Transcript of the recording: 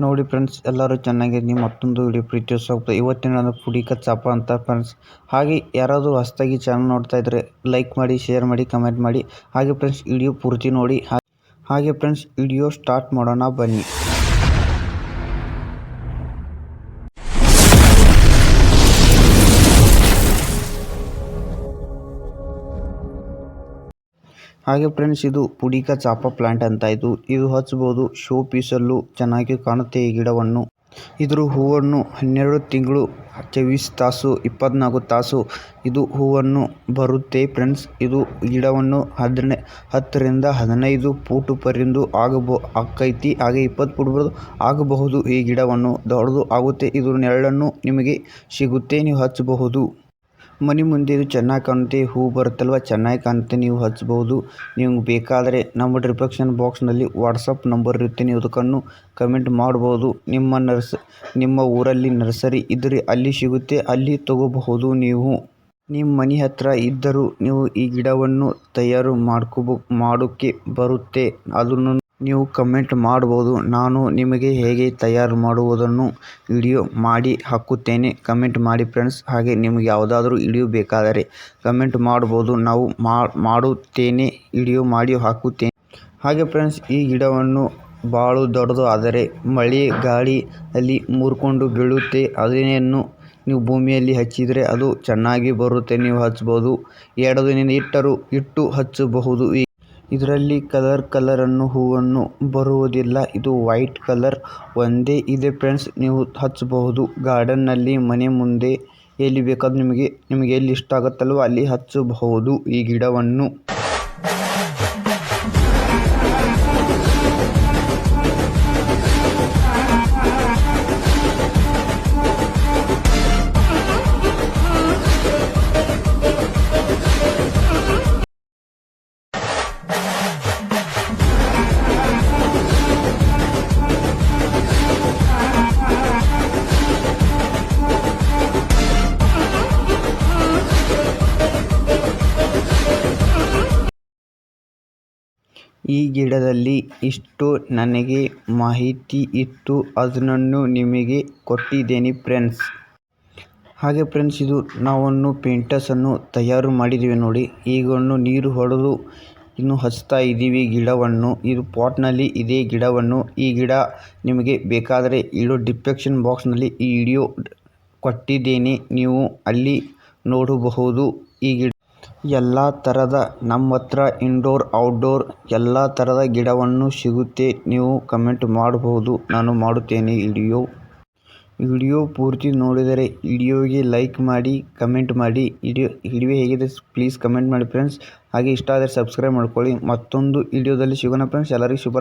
ನೋಡಿ ಫ್ರೆಂಡ್ಸ್ ಎಲ್ಲರೂ ಚೆನ್ನಾಗಿದ್ದೀನಿ ಮತ್ತೊಂದು ವಿಡಿಯೋ ಪ್ರೀತಿಯೋ ಸ್ವಾಗತ ಇವತ್ತಿನ ಪುಡಿಕ ಕಚ್ಚಪ್ಪ ಅಂತ ಫ್ರೆಂಡ್ಸ್ ಹಾಗೆ ಯಾರಾದರೂ ಹೊಸ್ದಾಗಿ ಚಾನಲ್ ನೋಡ್ತಾ ಇದ್ದರೆ ಲೈಕ್ ಮಾಡಿ ಶೇರ್ ಮಾಡಿ ಕಮೆಂಟ್ ಮಾಡಿ. ಹಾಗೆ ಫ್ರೆಂಡ್ಸ್ ವಿಡಿಯೋ ಪೂರ್ತಿ ನೋಡಿ. ಹಾಗೆ ಫ್ರೆಂಡ್ಸ್ ವಿಡಿಯೋ ಸ್ಟಾರ್ಟ್ ಮಾಡೋಣ ಬನ್ನಿ. ಹಾಗೆ ಫ್ರೆಂಡ್ಸ್ ಇದು ಪುಡಿಕ ಚಾಪ ಪ್ಲಾಂಟ್ ಅಂತ ಇದು. ಇದು ಹಚ್ಚಬಹುದು ಶೋ ಪೀಸಲ್ಲೂ ಚೆನ್ನಾಗಿ ಕಾಣುತ್ತೆ ಈ ಗಿಡವನ್ನು. ಇದ್ರ ಹೂವನ್ನು ಹನ್ನೆರಡು ತಿಂಗಳು ಚೌಬೀಸ್ ತಾಸು, ಇಪ್ಪತ್ನಾಲ್ಕು ತಾಸು ಇದು ಹೂವನ್ನು ಬರುತ್ತೆ ಫ್ರೆಂಡ್ಸ್ ಇದು ಗಿಡವನ್ನು ಹದಿನೈ, ಹತ್ತರಿಂದ ಹದಿನೈದು ಫೂಟ್ ಪರ್ಯಂತ ಆಗಬೋ, ಆಕೈತಿ. ಹಾಗೆ ಇಪ್ಪತ್ತು ಫೂಟ್ ಬರೋದು ಆಗಬಹುದು ಈ ಗಿಡವನ್ನು. ದೊಡ್ಡದು ಆಗುತ್ತೆ. ಇದ್ರ ನೆರಳನ್ನು ನಿಮಗೆ ಸಿಗುತ್ತೆ. ನೀವು ಹಚ್ಚಬಹುದು ಮನೆ ಮುಂದೆ ಇದು ಚೆನ್ನಾಗಿ ಕಾಣುತ್ತೆ, ಹೂ ಬರುತ್ತಲ್ವ? ಚೆನ್ನಾಗಿ ಕಾಣುತ್ತೆ, ನೀವು ಹಚ್ಚಬಹುದು ನಿಮ್ಗೆ ಬೇಕಾದರೆ ನಮ್ಮ ಡಿಸ್ಕ್ರಿಪ್ಷನ್ ಬಾಕ್ಸ್ನಲ್ಲಿ ವಾಟ್ಸಪ್ ನಂಬರ್ ಇರುತ್ತೆ, ನೀವು ಅದಕ್ಕನ್ನು ಕಮೆಂಟ್ ಮಾಡ್ಬೋದು. ನಿಮ್ಮ ನರ್ಸ್ ನಿಮ್ಮ ಊರಲ್ಲಿ ನರ್ಸರಿ ಇದ್ದರೆ ಅಲ್ಲಿ ಸಿಗುತ್ತೆ, ಅಲ್ಲಿ ತಗೋಬಹುದು ನೀವು. ನಿಮ್ಮ ಮನೆ ಹತ್ರ ಇದ್ದರೂ ನೀವು ಈ ಗಿಡವನ್ನು ತಯಾರು ಮಾಡ್ಕೋಬೋ ಮಾಡೋಕ್ಕೆ ಬರುತ್ತೆ. ಅದನ್ನು ನೀವು ಕಮೆಂಟ್ ಮಾಡ್ಬೋದು. ನಾನು ನಿಮಗೆ ಹೇಗೆ ತಯಾರು ಮಾಡುವುದನ್ನು ವಿಡಿಯೋ ಮಾಡಿ ಹಾಕುತ್ತೇನೆ. ಕಮೆಂಟ್ ಮಾಡಿ ಫ್ರೆಂಡ್ಸ್ ಹಾಗೆ ನಿಮಗೆ ಯಾವುದಾದ್ರೂ ವಿಡಿಯೋ ಬೇಕಾದರೆ ಕಮೆಂಟ್ ಮಾಡ್ಬೋದು. ನಾವು ಮಾಡುತ್ತೇನೆ ವಿಡಿಯೋ ಮಾಡಿ ಹಾಕುತ್ತೇನೆ. ಹಾಗೆ ಫ್ರೆಂಡ್ಸ್ ಈ ಗಿಡವನ್ನು ಭಾಳ ದೊಡ್ಡದು ಆದರೆ ಮಳೆ ಗಾಳಿ ಅಲ್ಲಿ ಮುರ್ಕೊಂಡು ಬೀಳುತ್ತೆ. ಅದನ್ನು ನೀವು ಭೂಮಿಯಲ್ಲಿ ಹಚ್ಚಿದರೆ ಅದು ಚೆನ್ನಾಗಿ ಬರುತ್ತೆ. ನೀವು ಹಚ್ಬೋದು. ಎರಡು ದಿನ ಇಟ್ಟರು, ಇಟ್ಟು ಹಚ್ಚಬಹುದು. ಇದರಲ್ಲಿ ಕಲರ್ ಕಲರ್ ಕಲರನ್ನು ಹೂವನ್ನು ಬರುವುದಿಲ್ಲ. ಇದು ವೈಟ್ ಕಲರ್ ಒಂದೇ ಇದೆ ಫ್ರೆಂಡ್ಸ್. ನೀವು ಹಚ್ಚಬಹುದು. ಗಾರ್ಡನ್ನಲ್ಲಿ ಮನೆ ಮುಂದೆ ಎಲ್ಲಿ ಬೇಕಾದ್ರೂ ನಿಮಗೆ ನಿಮಗೆ ಎಲ್ಲಿ ಇಷ್ಟ ಆಗುತ್ತಲ್ವ ಅಲ್ಲಿ ಹಚ್ಚಬಹುದು ಈ ಗಿಡವನ್ನು. ಈ ಗಿಡದಲ್ಲಿ ಇಷ್ಟು ನನಗೆ ಮಾಹಿತಿ ಇತ್ತು. ಅದನ್ನು ನಿಮಗೆ ಕೊಟ್ಟಿದ್ದೇನೆ ಫ್ರೆಂಡ್ಸ್. ಹಾಗೆ ಫ್ರೆಂಡ್ಸ್, ಇದು ನಾವನ್ನು ಪೇಂಟಸನ್ನು ತಯಾರು ಮಾಡಿದ್ದೀವಿ ನೋಡಿ. ಈಗನ್ನು ನೀರು ಹೊಡೆದು ಇನ್ನು ಹಚ್ತಾ ಇದ್ದೀವಿ ಗಿಡವನ್ನು. ಇದು ಪಾಟ್ನಲ್ಲಿ ಇದೆ ಗಿಡವನ್ನು. ಈ ಗಿಡ ನಿಮಗೆ ಬೇಕಾದರೆ ಇಡೋ ಡಿಸ್ಕ್ರಿಪ್ಷನ್ ಬಾಕ್ಸ್ನಲ್ಲಿ ಈ ವಿಡಿಯೋ ಕೊಟ್ಟಿದ್ದೇನೆ. ನೀವು ಅಲ್ಲಿ ನೋಡಬಹುದು ಈ ಎಲ್ಲ ತರದ ನಮ್ಮ ಹತ್ರ ಇಂಡೋರ್ ಔಟ್ಡೋರ್ ಎಲ್ಲ ತರದ ಗಿಡವನ್ನು ಸಿಗುತ್ತೆ. ನೀವು ಕಮೆಂಟ್ ಮಾಡಬಹುದು ನಾನು ಮಾಡುತ್ತೇನೆ ವಿಡಿಯೋ ವಿಡಿಯೋ ಪೂರ್ತಿ ನೋಡಿದರೆ ವಿಡಿಯೋಗೆ ಲೈಕ್ ಮಾಡಿ ಕಮೆಂಟ್ ಮಾಡಿ. ವಿಡಿಯೋ ವಿಡಿಯೋ ಹೇಗಿದೆ ಪ್ಲೀಸ್ ಕಮೆಂಟ್ ಮಾಡಿ ಫ್ರೆಂಡ್ಸ್ ಹಾಗೆ ಇಷ್ಟ ಆದರೆ ಸಬ್ಸ್ಕ್ರೈಬ್ ಮಾಡ್ಕೊಳ್ಳಿ. ಮತ್ತೊಂದು ವಿಡಿಯೋದಲ್ಲಿ ಸಿಗೋಣ ಫ್ರೆಂಡ್ಸ್ ಎಲ್ಲರಿಗೂ ಶುಭ